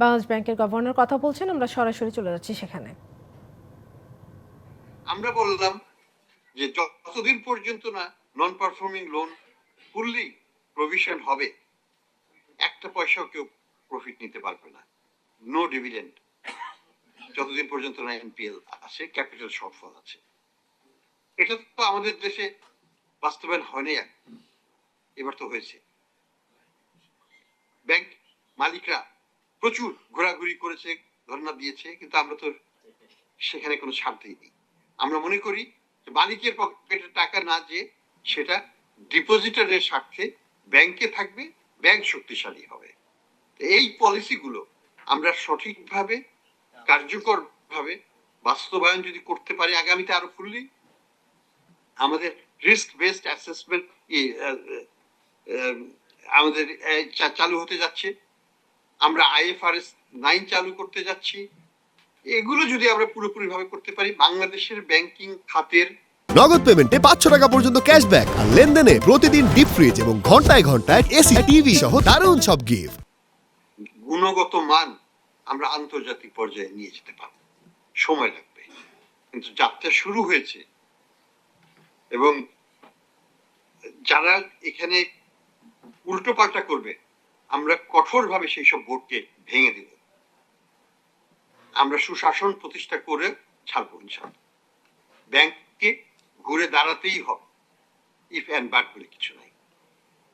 বাংলাদেশ ব্যাংকের গভর্নর কথা বলছেন, আমরা সরাসরি চলে যাচ্ছি সেখানে। আমরা বললাম যে যতদিন পর্যন্ত না non performing loan fully provision হবে, একটা পয়সাও কেউ প্রফিট নিতে পারবে না। নো ডিভিডেন্ড যতদিন পর্যন্ত না এনপিএল আছে ক্যাপিটাল শর্টফল আছে। এটা তো আমাদের দেশে বাস্তবায়ন হয়নি এবার তো হয়েছে। ব্যাংক মালিকরা প্রচুর ঘোরাঘুরি করেছে, ধর্ণা দিয়েছে, কিন্তু আমরা তো সেখানে কোনো ছাড় দিইনি আমরা মনে করি মালিকের পকেটে টাকা না যে সেটা ডিপোজিটারের স্বার্থে ব্যাংকে থাকবে, ব্যাংক শক্তিশালী হবে। এই পলিসিগুলো আমরা সঠিকভাবে কার্যকর ভাবে বাস্তবায়ন যদি করতে পারি, আগামীতে আরও ফুললি আমাদের রিস্ক বেসড অ্যাসেসমেন্ট আমাদের চালু হতে যাচ্ছে। আমরা আইএফআরএস নাইন চালু করতে যাচ্ছি। এগুলো যদি আমরা পুরোপুরি ভাবে করতে পারি বাংলাদেশের ব্যাংকিং খাতের নগদ পেমেন্টে পাঁচশো টাকা পর্যন্ত ক্যাশব্যাক আর লেনদেনে প্রতিদিন ডিপ ফ্রিজ এবং ঘন্টায় ঘন্টায় এসি টিভি সহ দারুণ সব গিফট। গুণগত মান আমরা আন্তর্জাতিক পর্যায়ে নিয়ে যেতে পারব। সময় লাগবে। কিন্তু যাত্রা শুরু হয়েছে এবং যারা এখানে উল্টো পাল্টা করবে আমরা কঠোরভাবে সেই সব বোর্ডকে ভেঙে দেব। আমরা সুশাসন প্রতিষ্ঠা করে ছাড়বো ইনশাল্লাহ ব্যাংককে ঘুরে দাঁড়াতেই হবে ইফ অ্যান্ড বাট বলে কিছু নাই।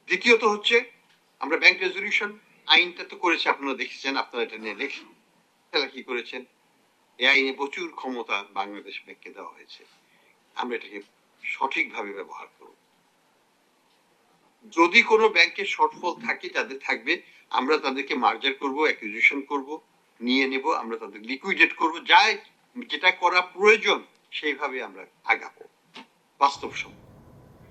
দ্বিতীয়ত হচ্ছে, আমরা ব্যাংক রেজলিউশন আইনটা তো করেছে, আপনারা দেখেছেন, আপনারা এটা নিয়ে লেখেন তারা কি করেছেন। এই আইনে প্রচুর ক্ষমতা বাংলাদেশ ব্যাংককে দেওয়া হয়েছে। আমরা এটাকে সঠিকভাবে ব্যবহার করব। যদি কোনো ব্যাংকের শর্টফল থাকে তাদের থাকবে, আমরা তাদেরকে মার্জার করব অ্যাকুইজিশন করব, নিয়ে নেব, আমরা তাদের লিকুইডেট করব যা যেটা করা প্রয়োজন, সেইভাবে আমরা আগাবো। বাস্তব বাস্তবসম্মত।